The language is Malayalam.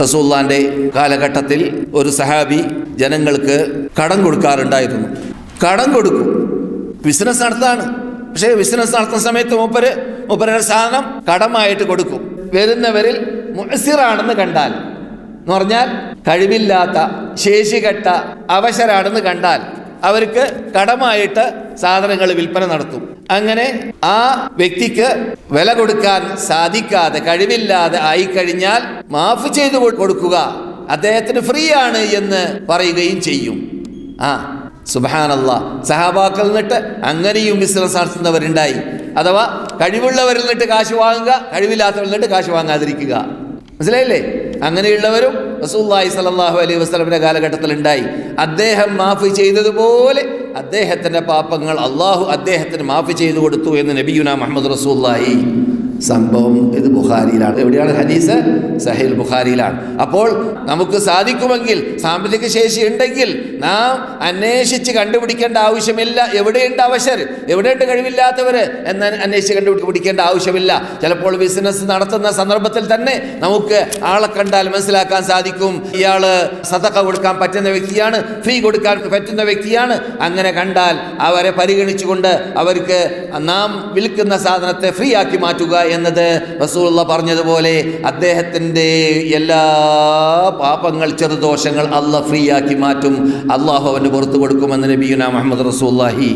റസൂല്ലാന്റെ കാലഘട്ടത്തിൽ ഒരു സഹാബി ജനങ്ങൾക്ക് കടം കൊടുക്കാറുണ്ടായിരുന്നു. കടം കൊടുക്കും. ബിസിനസ് നടത്താണ്. പക്ഷേ ബിസിനസ് നടത്തുന്ന സമയത്ത് മൂപ്പര് മൂപ്പരുടെ സാധനം കടമായിട്ട് കൊടുക്കും. വരുന്നവരിൽ മുസിറാണെന്ന് കണ്ടാൽ എന്ന് പറഞ്ഞാൽ കഴിവില്ലാത്ത ശേഷികെട്ട അവശരാണെന്ന് കണ്ടാൽ അവർക്ക് കടമായിട്ട് സാധനങ്ങൾ വിൽപ്പന നടത്തും. അങ്ങനെ ആ വ്യക്തിക്ക് വില കൊടുക്കാൻ സാധിക്കാതെ കഴിവില്ലാതെ ആയിക്കഴിഞ്ഞാൽ മാഫ് ചെയ്തു കൊടുക്കുക. അദ്ദേഹത്തിന് ഫ്രീ ആണ് എന്ന് പറയുകയും ചെയ്യും. ആ സുബാനല്ല സഹാബാക്കൾ നിന്നിട്ട് അങ്ങനെയും ബിസിനസ് നടത്തുന്നവരുണ്ടായി. അഥവാ കഴിവുള്ളവരിൽ നിന്നിട്ട് കാശ് വാങ്ങുക കഴിവില്ലാത്തവരിൽ നിന്നിട്ട് കാശ് വാങ്ങാതിരിക്കുക. മനസ്സിലായില്ലേ? അങ്ങനെയുള്ളവരും റസൂല്ലായി സലാഹു അലൈഹി വസ്ലമിന്റെ കാലഘട്ടത്തിൽ ഉണ്ടായി അദ്ദേഹം മാഫ് ചെയ്തതുപോലെ അദ്ദേഹത്തിന്റെ പാപങ്ങൾ അള്ളാഹു അദ്ദേഹത്തിന് മാഫ് ചെയ്തു കൊടുത്തു എന്ന് നബിയുന മുഹമ്മദ് റസൂല്ലായി സംഭവം ഇത് ബുഖാരിയിലാണ്. എവിടെയാണ് ഹദീസ്? സഹീൽ ബുഖാരിയിലാണ്. അപ്പോൾ നമുക്ക് സാധിക്കുമെങ്കിൽ സാമ്പത്തിക ശേഷി ഉണ്ടെങ്കിൽ നാം അന്വേഷിച്ച് കണ്ടുപിടിക്കേണ്ട ആവശ്യമില്ല. എവിടെയുണ്ട് അവശർ? എവിടെയുണ്ട് കഴിവില്ലാത്തവർ? എന്ന് അന്വേഷിച്ച് കണ്ടുപിടിക്കേണ്ട ആവശ്യമില്ല. ചിലപ്പോൾ ബിസിനസ് നടത്തുന്ന സന്ദർഭത്തിൽ തന്നെ നമുക്ക് ആളെ കണ്ടാൽ മനസ്സിലാക്കാൻ സാധിക്കും. ഇയാൾ സതക്ക കൊടുക്കാൻ പറ്റുന്ന വ്യക്തിയാണ് ഫീ കൊടുക്കാൻ പറ്റുന്ന വ്യക്തിയാണ്. അങ്ങനെ കണ്ടാൽ അവരെ പരിഗണിച്ചുകൊണ്ട് അവർക്ക് നാം വിൽക്കുന്ന സാധനത്തെ ഫ്രീ ആക്കി മാറ്റുക എന്നത് റസൂള്ള പറഞ്ഞതുപോലെ അദ്ദേഹത്തിന്റെ എല്ലാ പാപങ്ങൾ ചെറുദോഷങ്ങൾ അല്ല ഫ്രീ ആക്കി മാറ്റും. അള്ളാഹു അവന് പുറത്തു കൊടുക്കുമെന്ന് നബീന മുഹമ്മദ് റസൂല്ലാഹി